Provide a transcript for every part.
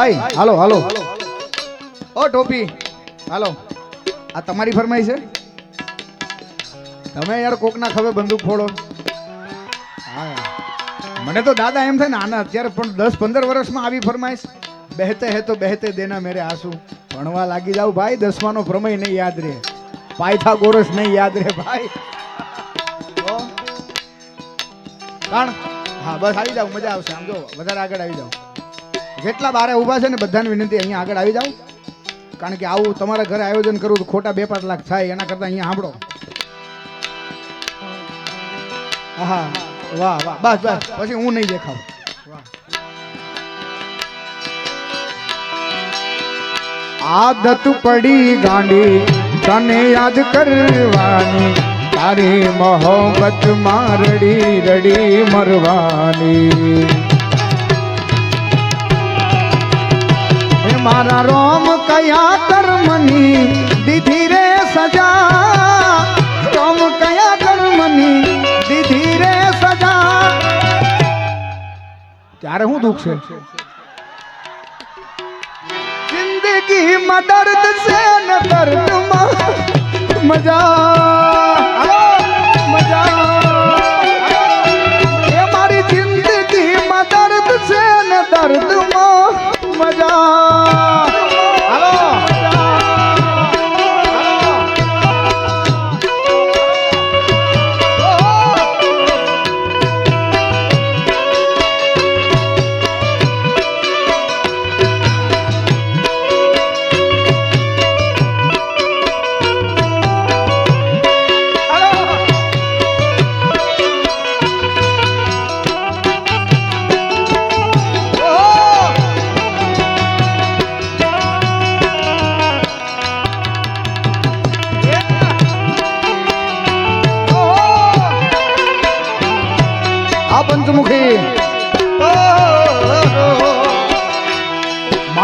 ભાઈ, હાલો હાલો. ઓ, ટોપી. હાલો. આ તમારી ફરમાઈ છે? તમે યાર કોકના ખબર બંદૂક ફોડો. હા. મને તો દાદા એમ થાય ને, આના અત્યારે પણ દસ પંદર વર્ષમાં આવી ફરમાઈશ. બહેતે હે તો બહેતે દેના મેરે આંસુ. ભણવા લાગી જાવ ભાઈ, દસમાનો પ્રમેય નહીં યાદ રહે. પાયથા ગોરસ નહીં યાદ રહે ભાઈ. કારણ હા, બસ, આવી જાવ મજા આવશે. આમ જો, વધારે આગળ આવી જાવ જેટલા બારે ઊભા છે ને બધાને વિનંતી, અહીંયા આગળ આવી જાવ કારણ કે આવું તમારા ઘરે આયોજન કરવું તો ખોટા બે પાંચ લાખ થાય, એના કરતા અહીંયા સાંભળો. હા વાહ વાહ. બસ બસ. પછી હું નહીં દેખાવ. આદત પડી ગાંડી, તને યાદ કરવાની. તારી મોહબતમાં રડી રડી મરવાની. મારા રોમ કયા કર્મની દીધી રે સજા? રોમ કયા કર્મની દીધી રે સજા? ત્યારે શું દુઃખ છે. જિંદગીમાં દર્દ છે ને દર્દમાં મજા.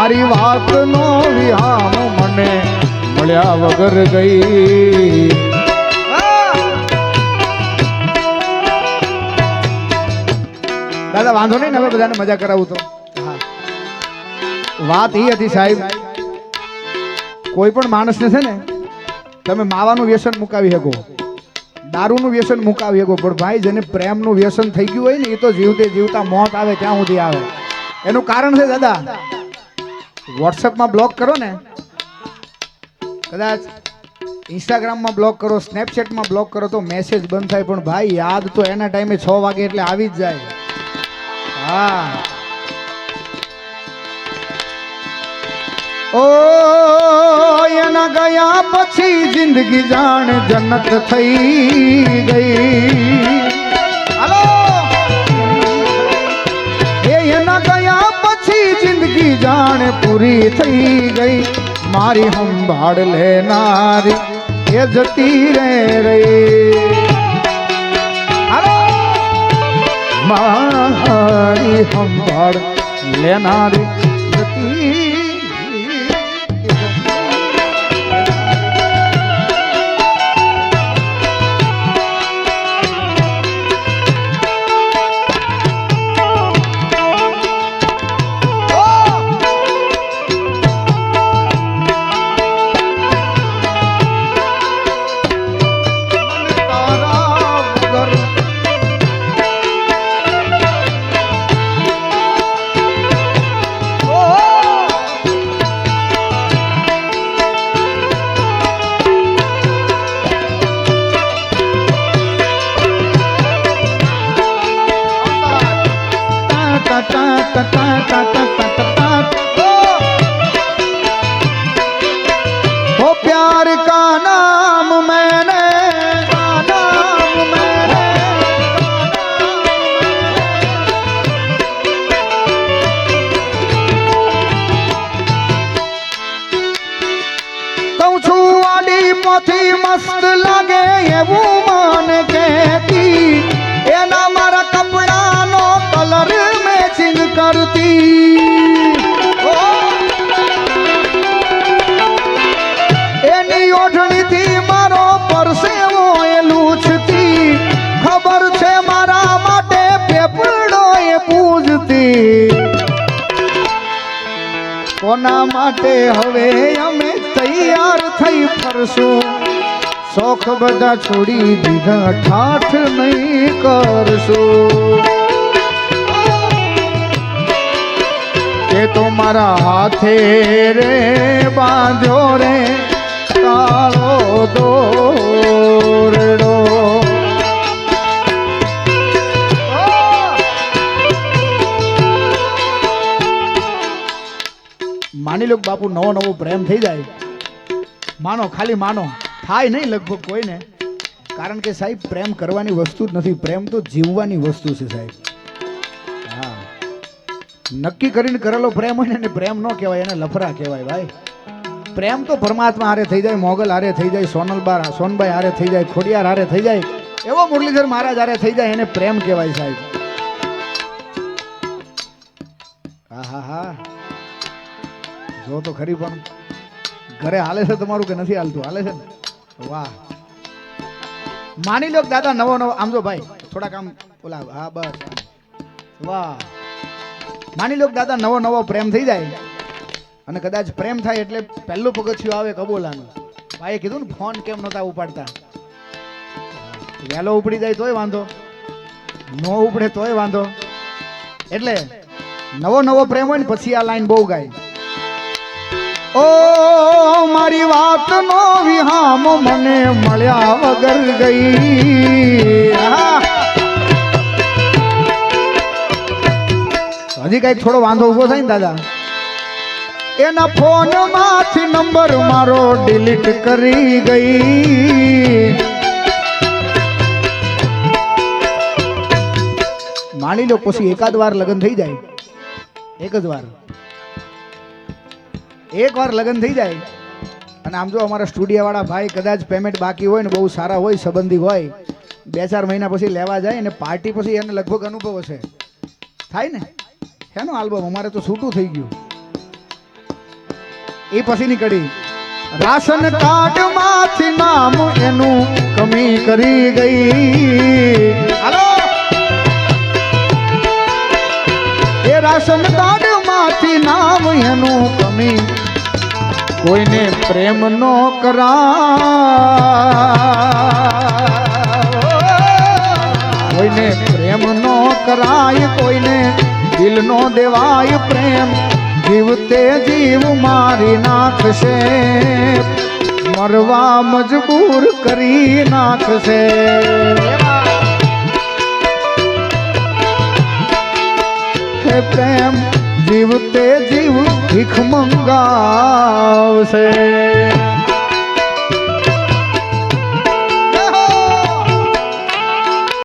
મારી વાત નો વિહામ મને મળ્યા વગર ગઈ. દાદા, વાંધો નહીં ને, હવે બધાને મજા કરાવું તો. વાત એ હતી સાહેબ, કોઈ પણ માણસને છે ને, તમે માવાનું વ્યસન મુકાવી શકો, દારૂનું વ્યસન મુકાવી શકો, પણ ભાઈ જેને પ્રેમનું વ્યસન થઈ ગયું હોય ને, એ તો જીવતે જીવતા મોત આવે, ત્યાં સુધી આવે. એનું કારણ છે દાદા વોટ્સએપમાં બ્લોક કરો ને. કદાચ ઇન્સ્ટાગ્રામમાં બ્લોક કરો, સ્નેપચેટમાં બ્લોક કરો તો મેસેજ બંધ થાય. પણ ભાઈ, યાદ તો એના ટાઈમે છ વાગે એટલે આવી જ જાય. હા. ઓ, એના ગયા પછી જિંદગી જાણે જન્નત થઈ ગઈ. મારી સંભાળ લેનારી એ જતી રે રે મારી સંભાળ લેનારી જતી प्यार का नाम मस्त लगे કોના માટે હવે અમે તૈયાર થઈ ફરશું. શોખ બધા છોડી દીધા, ઠાઠ નહીં કરશું. કે તો મારા હાથે રે બાંધો રે, કાળો દોરડો. માની લો બાપુ નવો નવો પ્રેમ થઈ જાય. માનો, ખાલી માનો. થાય નહીં લગભગ કોઈને. કારણ કે સાહેબ, પ્રેમ કરવાની વસ્તુ જ નથી. પ્રેમ તો જીવવાની વસ્તુ છે સાહેબ. હા. નક્કી કરીને કરેલો પ્રેમ હોય ને એને પ્રેમ ન કહેવાય, એને લફરા કહેવાય ભાઈ. પ્રેમ તો પરમાત્મા હારે થઈ જાય, મોગલ હારે થઈ જાય સોનલબાર સોનભાઈ હારે થઈ જાય, ખોડિયાર હારે થઈ જાય. એવો મુરલીધર મહારાજ હારે થઈ જાય એને પ્રેમ કહેવાય સાહેબ. હા હા હા. જો તો ખરી પણ ઘરે હાલે છે તમારું કે નથી હાલતું? હાલે છે ને? વાહ. માની લો દાદા નવો નવો, આમ જો ભાઈ, થોડાક આમ ઓલા, હા, બસ. વાહ. માની લો દાદા નવો નવો પ્રેમ થઈ જાય અને કદાચ પ્રેમ થાય એટલે પહેલું પગથિયું આવે કબૂલાનું. ભાઈએ કીધું ને, ફોન કેમ નહોતા ઉપાડતા? વહેલો ઉપડી જાય તોય વાંધો. નો ઉપડે તોય વાંધો. એટલે નવો નવો પ્રેમ હોય ને, પછી આ લાઈન બહુ ગાય. ઓ, મારી વાત નો વિહામ મને મળ્યા વગર ગઈ. હજી કંઈક થોડો વાંધો ઊભો થાય ને, દાદા? એના ફોનમાંથી નંબર મારો ડિલીટ કરી ગઈ. માની લો પછી એકાદ વાર લગ્ન થઈ જાય. એક જ વાર. એક વાર લગ્ન થઈ જાય, અને આમ જો અમારા સ્ટુડિયો વાળા ભાઈ કદાચ પેમેન્ટ બાકી હોય ને બહુ સારા હોય, સંબંધી હોય, બે ચાર મહિના પછી લેવા જાય અને પાર્ટી પછી એને લગભગ અનુભવ હશે. થાય ને? શેનો આલ્બમ? અમારે તો છૂટું થઈ ગયું. એ પછી નીકળી. રાશન કાર્ડમાંથી નામ એનું કમી કરી ગઈ. હાલો! એ રાશન કાર્ડમાંથી નામ એનું કમી કોઈને પ્રેમ નો કરાય. કોઈને પ્રેમ નો કરાય, કોઈને દિલ નો દેવાય પ્રેમ. જીવતે જીવ મારી નાખશે. મરવા મજબૂર કરી નાખશે. જીવતે મંગાવશે